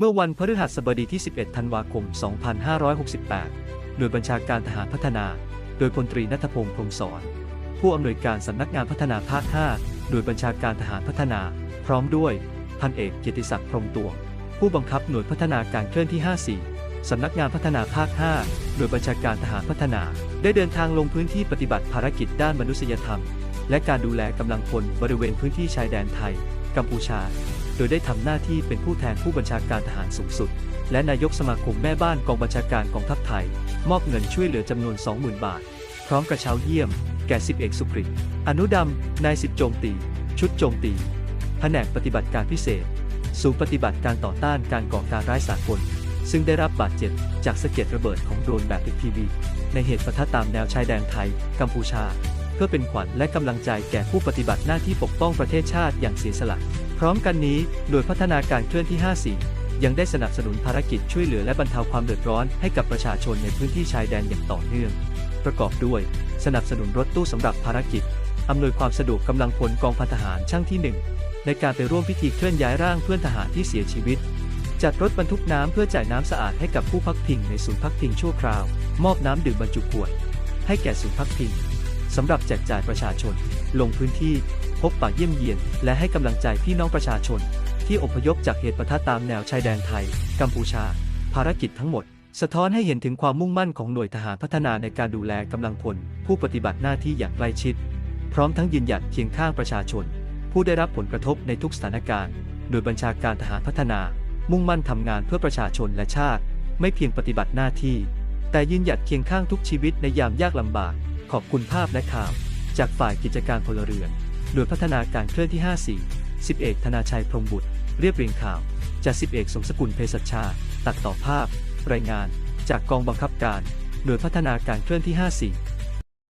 เมื่อวันพฤหัสบดีที่ 11 ธันวาคม 2568 หน่วยบัญชาการทหารพัฒนา โดยพลตรีนัทพงศ์พรหมสอนผู้อำนวยการสำนักงานพัฒนาภาค 5 หน่วยบัญชาการทหารพัฒนา พร้อมด้วย พันเอกเกียรติศักดิ์พรมตวง ผู้บังคับหน่วยพัฒนาการเคลื่อนที่ 54 สำนักงานพัฒนาภาค 5 หน่วยบัญชาการทหารพัฒนา ได้เดินทางลงพื้นที่ปฏิบัติภารกิจด้านมนุษยธรรม และการดูแลกำลังพลบริเวณพื้นที่ชายแดนไทย กัมพูชา โดยได้ทำหน้าที่เป็นผู้แทนผู้บัญชาการทหารสูงสุด และนายกสมาคมแม่บ้านกองบัญชาการกองทัพไทย มอบเงินช่วยเหลือจำนวน 20,000 บาท พร้อมกระเช้าเยี่ยม แก่สิบเอกสุกริตอนุดำนายสิบโจมตี ชุดโจมตีแผนกปฏิบัติการพิเศษศูนย์ปฏิบัติการต่อต้านการก่อการร้ายสากล ซึ่งได้รับบาดเจ็บจากสะเก็ดระเบิดของโดรนแบบ FPV ในเหตุปะทะตามแนวชายแดนไทย กัมพูชา เพื่อเป็นขวัญและกำลังใจแก่ผู้ปฏิบัติหน้าที่ปกป้องประเทศชาติอย่างเสียสละ พร้อมกันนี้โดยพัฒนาการเคลื่อนที่ 54 ยังได้สนับสนุนภารกิจช่วยเหลือและบรรเทาความเดือดร้อนให้กับประชาชนในพื้นที่ชายแดนอย่างต่อเนื่อง ประกอบด้วย สนับสนุนรถตู้สำหรับภารกิจอำนวยความสะดวกกำลังพลกองพันทหารช่างที่ 1 ในการไปร่วมพิธีเคลื่อนย้ายร่างเพื่อนทหารที่เสียชีวิต จัดรถบรรทุกน้ำเพื่อจ่ายน้ำสะอาดให้กับผู้พักพิงในศูนย์พักพิงชั่วคราว มอบน้ำดื่มบรรจุขวด ให้แก่ศูนย์พักพิงสำหรับแจกจ่ายประชาชน ลงพื้นที่ พบปะเยี่ยมเยียน และให้กำลังใจพี่น้องประชาชน ที่อพยพจากเหตุปะทะตามแนวชายแดนไทย กัมพูชา ภารกิจทั้งหมด สะท้อนให้เห็นถึงความมุ่งมั่นของหน่วยทหารพัฒนาในการดูแลกำลังพล ผู้ปฏิบัติหน้าที่อย่างใกล้ชิด พร้อมทั้งยืนหยัดเคียงข้างประชาชน ผู้ได้รับผลกระทบในทุกสถานการณ์ โดยบัญชาการทหารพัฒนา มุ่งมั่นทำงานเพื่อประชาชนและชาติ ไม่เพียงปฏิบัติหน้าที่ แต่ยืนหยัดเคียงข้างทุกชีวิตในยามยากลำบาก ขอบคุณภาพและข่าว จากฝ่ายกิจการพลเรือน โดยพัฒนาการเคลื่อนที่ 54 10เอกธนาชัยพรมบุตร เรียบเรียงข่าว จาก10เอกสมสกุลเภสัชชา ตัดต่อภาพ รายงาน จากกองบังคับการ หน่วยพัฒนาการเคลื่อนที่ 54